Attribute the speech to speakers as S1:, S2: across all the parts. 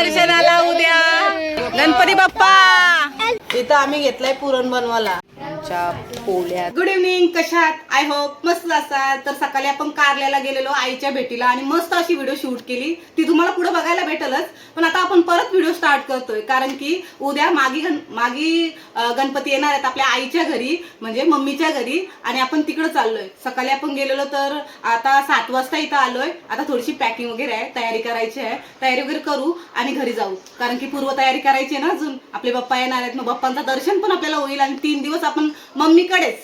S1: दर्शनाला उद्या. गणपती बाप्पा. इथं आम्ही घेतलाय पुरण बनवायला. आमच्या पोळ्या गुड इव्हनिंग कशात? आय होप मस्त असाल. तर सकाळी आपण कारल्याला गेलेलो आईच्या भेटीला आणि मस्त अशी व्हिडिओ शूट केली. ती तुम्हाला पुढे बघायला भेटलच पण आता आपण परत व्हिडिओ स्टार्ट करतोय. कारण की उद्या मागी गण मागी गणपती येणार आहेत आपल्या आईच्या घरी म्हणजे मम्मीच्या घरी आणि आपण तिकडे चाललोय. सकाळी आपण गेलेलो तर आता सात वाजता इथं आलोय. आता थोडीशी पॅकिंग वगैरे आहे तयारी करायची आहे. तयारी वगैरे करू आणि घरी जाऊ. कारण की पूर्व तयारी करायची आहे ना अजून. आपले बाप्पा येणार आहेत मग बाप्पांचं दर्शन पण आपल्याला होईल आणि तीन दिवस आपण मम्मीकडेच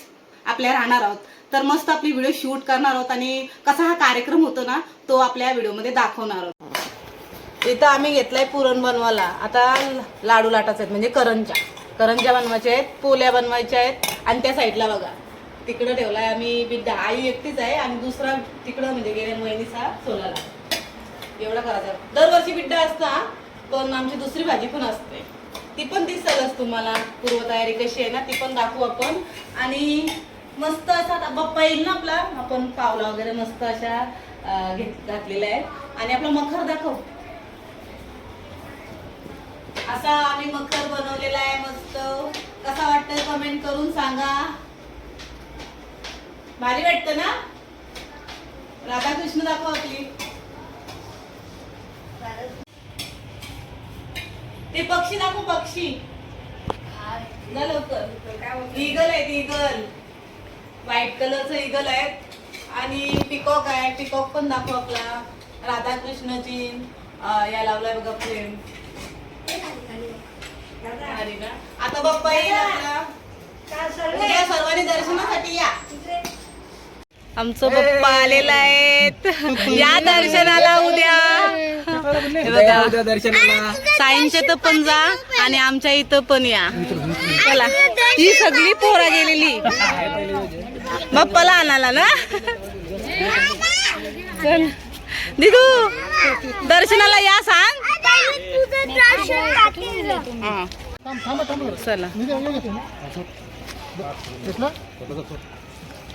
S1: आपल्या राहणार आहोत. तर मस्त आपली व्हिडिओ शूट करणार आहोत आणि कसा हा कार्यक्रम होतो ना तो आपल्या व्हिडिओमध्ये दाखवणार आहोत. इथं आम्ही घेतलाय पुरण बनवायला. आता लाडू लाटाच आहेत म्हणजे करंजा. करंजा बनवायच्या आहेत पोल्या बनवायच्या आहेत आणि त्या साईडला बघा. तिकडं ठेवलाय आम्ही बिड्डा आई एकटीच आहे आणि दुसरा तिकडं म्हणजे गेल्या महिनीचा सोलाला. एवढा करायचा. दरवर्षी बिड्डा असता पण आमची दुसरी भाजी पण असते. ती पण दिसेलच तुम्हाला पूर्वतयारी कशी आहे ना ती पण दाखवू आपण. आणि मस्त असा आता बाप्पा येईल ना आपला आपण पावला वगैरे मस्त अशा घेत घातलेल्या आहेत. आणि आपला मखर दाखव. असा आम्ही मखर बनवलेला आहे मस्त. कसा वाटतं कमेंट करून सांगा. भारी वाटतं ना? राधाकृष्ण दाखव आपली. ते पक्षी दाखव पक्षी. ना लवकर. इगल आहे इगल व्हाईट कलरचं इगल आहे आणि पिकॉक आहे. पिकॉक पण दाखव आपला. राधाकृष्णाची या लावलाय बघा फ्रेम ना? आता बाप्पा येईल आपला. उद्या सर्वांनी दर्शनासाठी या. आमचं बाप्पा आलेला आहेत. या दर्शनाला उद्या. हे बघा
S2: दर्शनाला
S1: सायन्सच्या पण जा आणि आमच्या इथं पण या. चला ही सगळी पोरा गेलेली. बाप्पाला आणाला ना? चल. दिदू दर्शनाला या सांग. चला.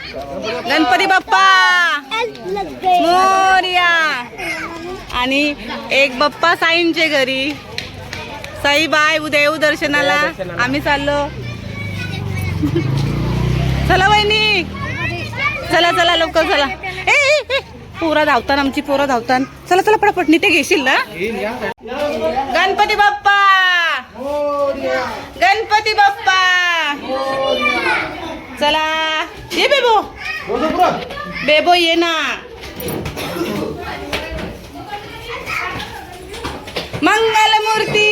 S1: गणपती बाप्पा! मोर्या! आणि एक बाप्पा साईंचे घरी. साई बाय उद्या येऊ दर्शनाला आम्ही चाललो. चला वहिनी. चला चला लवकर चला. ए, पोरा धावतात पोरं धावतान आमची पोरं धावतात चला चला पटापट ते घेशील ना? गणपती बाप्पा! गणपती बाप्पा! चला. बेबो ये ना. मंगलमूर्ती.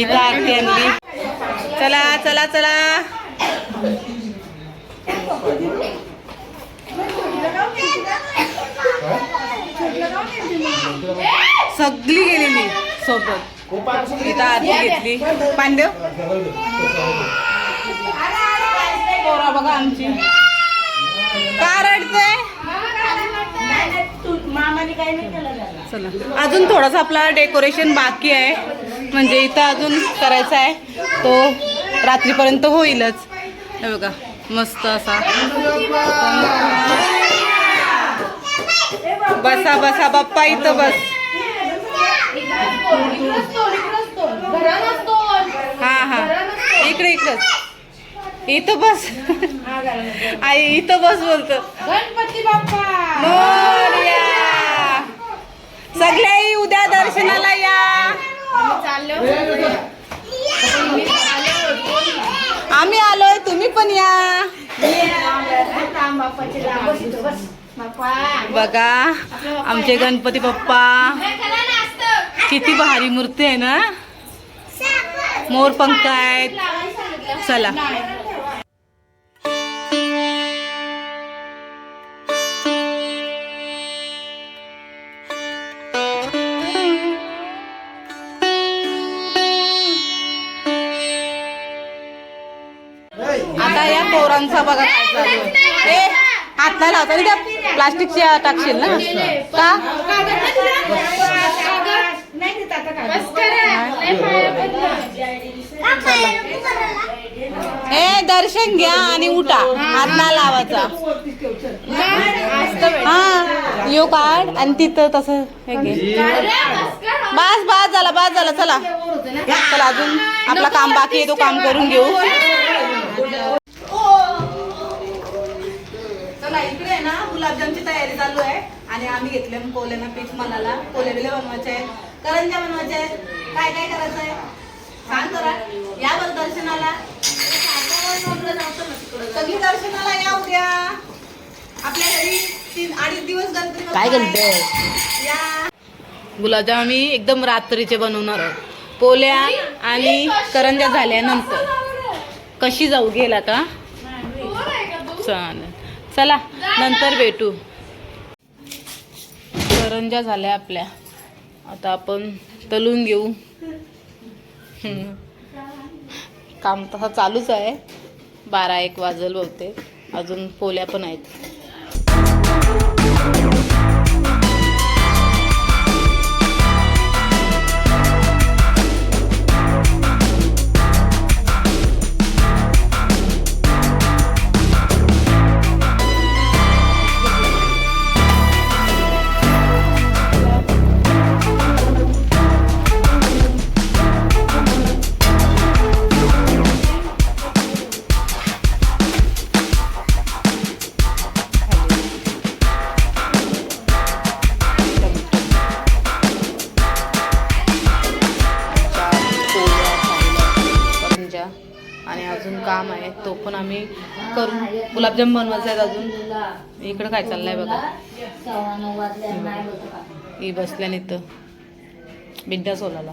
S1: इथं आरती आणली चला चला चला. सगळी गेलेली सोबत. इथं आरती घेतली. पांडव? पोरा बघा आमची. का रडते चला. अजून थोडासा आपला डेकोरेशन बाकी आहे. म्हणजे इथं अजून करायचा आहे. तो रात्रीपर्यंत होईलच. हे बघा मस्त असा. बसा बसा बाप्पा इथं बस. हा हा. इकडे इकडंच इथं बस. आई इथं बस बोलतो.
S3: गणपती बाप्पा.
S1: मोरया. सगळे उद्या दर्शनाला या. आम्ही आलोय तुम्ही पण या. बघा आमचे गणपती बाप्पा. किती भारी मूर्ती आहे ना? मोर पंख आहेत. चला. आता या पोरांचा बघा काय ए हात नाही लावता त्या प्लास्टिकच्या टाकशील ना? का? हे दर्शन घ्या आणि उठा. हात लावायचा. हा यो काढ आणि तिथं तसं हे घे. बस बास झाला बस झाला चला. चला अजून आपला काम बाकी आहे तो काम करून घेऊ. चला इकडे ना गुलाबजामची तयारी चालू आहे. आणि आम्ही घेतले कोल्याना पीठ मनाला. कोले बिले बनवायचे आहेत. करंजा बनवायचे आहेत काय काय करायचं आहे सांग करा या बरं दर्शनाला. सगळी दर्शनाला या उद्या. आपल्या घरी तीन अडीच दिवस गणपती
S2: काय
S1: आहे. या. गुलाबजाम आम्ही एकदम रात्रीचे बनवणार आहोत. पोल्या आणि करंजा झाल्यानंतर. कशी जाऊ गेला का चालेल. चला नंतर भेटू. करंजा झाल्या आपल्या. आता आपण तलून घेऊ. काम तसं चालूच आहे. बारा एक वाजल बहुतेक. अजून पोल्या पण आहेत. काम आहे तो पण आम्ही करू गुलाबजाम बनवायचे आहेत अजून. इकडं काय चाललंय बघा. ही बसल्या इथं. बिड्डा सोलाला